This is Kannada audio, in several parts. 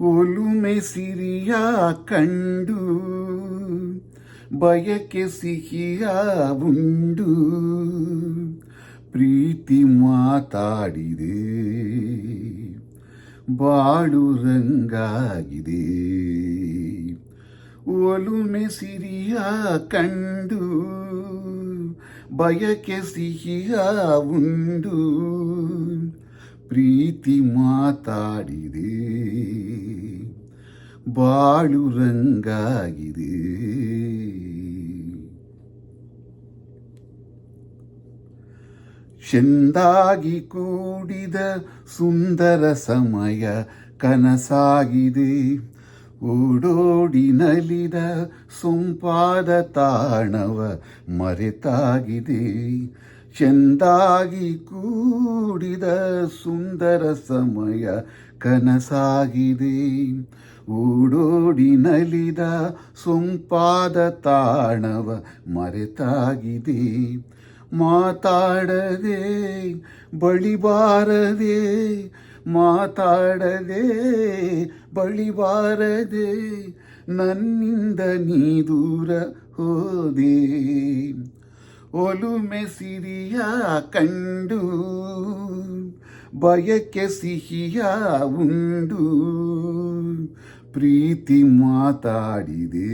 ಒಲುಮೆ ಸಿರಿಯ ಕಂಡು, ಬಯಕೆ ಸಿಹಿಯ ಉಂಡು. ಪ್ರೀತಿ ಮಾತಾಡಿದೆ, ಬಾಳು ರಂಗಾಗಿದೆ. ಒಲುಮೆ ಸಿರಿಯ ಕಂಡು, ಬಯಕೆ ಸಿಹಿಯ ಉಂಡು. ಪ್ರೀತಿ ಮಾತಾಡಿದೆ. ಬಾಳು ರಂಗಾಗಿದೆ ಚೆಂದಾಗಿ ಕೂಡಿದ ಸುಂದರ ಸಮಯ ಕನಸಾಗಿದೆ. ಓಡೋಡಿ ನಲಿದ ಸೊಂಪಾದ ತಾಣವ ಮರೆತಾಗಿದೆ. ಚೆಂದಾಗಿ ಕೂಡಿದ ಸುಂದರ ಸಮಯ ಕನಸಾಗಿದೆ. ಓಡೋಡಿ ನಲಿದ ಸೊಂಪಾದ ತಾಣವ ಮರೆತಾಗಿದೆ. ಮಾತಾಡದೆ, ಬಳಿಬಾರದೆ ಮಾತಾಡದೆ, ಬಳಿಬಾರದೆ ನನ್ನಿಂದ ನೀ ದೂರ ಹೋದೆ. ಒಲುಮೆ ಸಿರಿಯ ಕಂಡು, ಬಯಕೆ ಸಿಹಿಯ ಉಂಡು. ಪ್ರೀತಿ ಮಾತಾಡಿದೆ,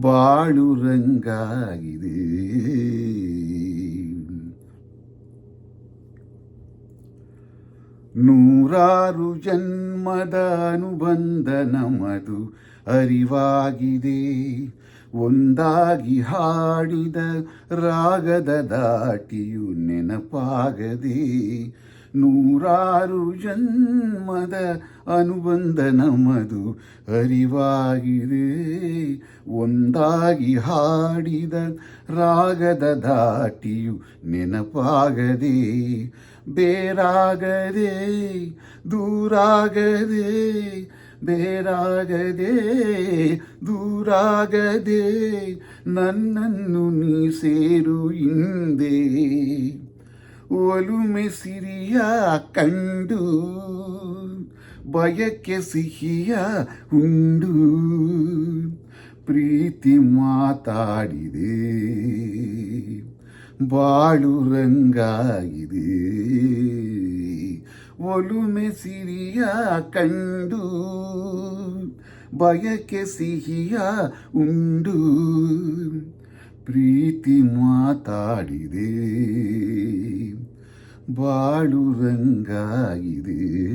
ಬಾಳು ರಂಗಾಗಿದೆ. ನೂರಾರು ಜನ್ಮದ ಅನುಬಂಧ ನಮದು ಅರಿವಾಗಿದೆ. ಒಂದಾಗಿ ಹಾಡಿದ ರಾಗದ ದಾಟಿಯು ನೆನಪಾಗದೆ ನೂರಾರು ಜನ್ಮದ ಅನುಬಂಧ ನಮದು ಅರಿವಾಗಿದೆ. ಒಂದಾಗಿ ಹಾಡಿದ ರಾಗದ ದಾಟಿಯು ನೆನಪಾಗದೆ ಬೇರಾಗದೆ ದೂರಾಗದೆ ಬೇರಾಗದೆ, ದೂರಾಗದೆ ನನ್ನನ್ನು ನೀ ಸೇರು ಹಿಂದೆ. ಒಲುಮೆ ಸಿರಿಯ ಕಂಡು ಬಯಕೆ ಸಿಹಿಯ ಉಂಡು. ಪ್ರೀತಿ ಮಾತಾಡಿದೆ, ಬಾಳು ರಂಗಾಗಿದೆ. ಒಲುಮೆ ಸಿರಿಯ ಕಂಡು ಬಯಕೆ ಸಿಹಿಯ ಉಂಡು. ಪ್ರೀತಿ ಮಾತಾಡಿದೆ ಬಾಳು ರಂಗಾಗಿದೆ.